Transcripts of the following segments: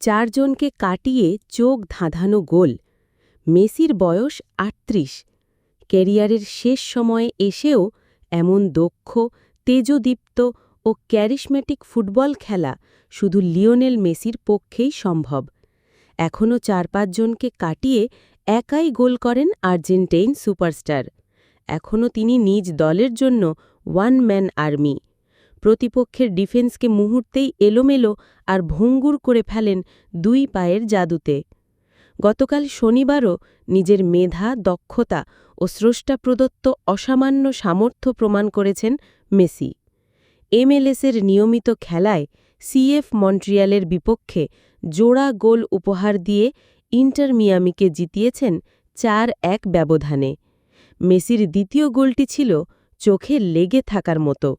চারজনকে কাটিয়ে চোখ ধাঁধানো গোল। মেসির বয়স আটত্রিশ। ক্যারিয়ারের শেষ সময়ে এসেও এমন দক্ষ, তেজদীপ্ত ও ক্যারিশমেটিক ফুটবল খেলা শুধু লিওনেল মেসির পক্ষেই সম্ভব। এখনও চার পাঁচজনকে কাটিয়ে একাই গোল করেন আর্জেন্টাইন সুপারস্টার। এখনও তিনি নিজ দলের জন্য ওয়ান ম্যান আর্মি। প্রতিপক্ষের ডিফেন্সকে মুহূর্তেই এলোমেলো আর ভঙ্গুর করে ফেলেন দুই পায়ের জাদুতে। গতকাল শনিবারও নিজের মেধা, দক্ষতা ও স্রষ্টা প্রদত্ত অসামান্য সামর্থ্য প্রমাণ করেছেন মেসি। এমএলএসের নিয়মিত খেলায় সিএফ মন্ট্রিয়ালের বিপক্ষে জোড়া গোল উপহার দিয়ে ইন্টার মিয়ামিকে জিতিয়েছেন চার এক ব্যবধানে। মেসির দ্বিতীয় গোলটি ছিল চোখে লেগে থাকার মতো।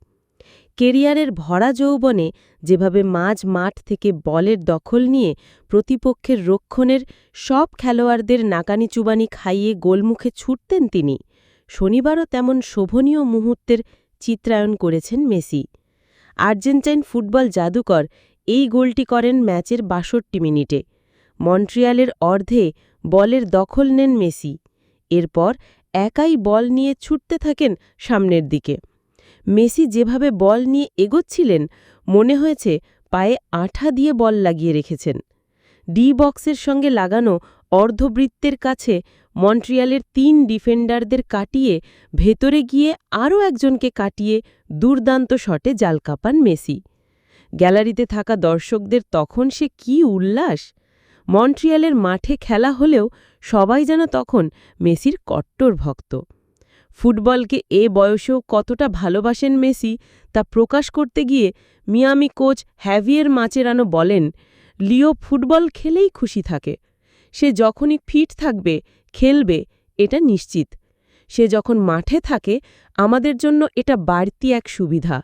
কেরিয়ারের ভরা যৌবনে যেভাবে মাঝ মাঠ থেকে বলের দখল নিয়ে প্রতিপক্ষের রক্ষণের সব খেলোয়াড়দের নাকানি চুবানি খাইয়ে গোলমুখে ছুটতেন তিনি, শনিবারও তেমন শোভনীয় মুহূর্তের চিত্রায়ন করেছেন মেসি। আর্জেন্টাইন ফুটবল জাদুকর এই গোলটি করেন ম্যাচের বাষট্টি মিনিটে। মন্ট্রিয়ালের অর্ধে বলের দখল নেন মেসি। এরপর একাই বল নিয়ে ছুটতে থাকেন সামনের দিকে। মেসি যেভাবে বল নিয়ে এগোচ্ছিলেন, মনে হয়েছে পায়ে আঠা দিয়ে বল লাগিয়ে রেখেছেন। ডি বক্সের সঙ্গে লাগানো অর্ধবৃত্তের কাছে মন্ট্রিয়ালের তিন ডিফেন্ডারদের কাটিয়ে ভেতরে গিয়ে আরও একজনকে কাটিয়ে দুর্দান্ত শটে জাল কাপান মেসি। গ্যালারিতে থাকা দর্শকদের তখন সে কি উল্লাস! মন্ট্রিয়ালের মাঠে খেলা হলেও সবাই যেন তখন মেসির কট্টর ভক্ত। ফুটবলকে এ বয়সেও কতটা ভালোবাসেন মেসি তা প্রকাশ করতে গিয়ে মিয়ামি কোচ হ্যাভিয়ের মাচেরানো বলেন, লিও ফুটবল খেলেই খুশি থাকে। সে যখনই ফিট থাকবে, খেলবে, এটা নিশ্চিত। সে যখন মাঠে থাকে, আমাদের জন্য এটা বাড়তি এক সুবিধা।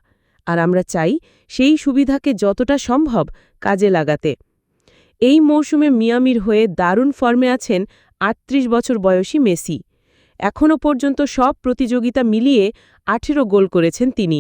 আর আমরা চাই সেই সুবিধাকে যতটা সম্ভব কাজে লাগাতে। এই মৌসুমে মিয়ামির হয়ে দারুণ ফর্মে আছেন আটত্রিশ বছর বয়সী মেসি। এখনও পর্যন্ত সব প্রতিযোগিতা মিলিয়ে আঠেরো গোল করেছেন তিনি।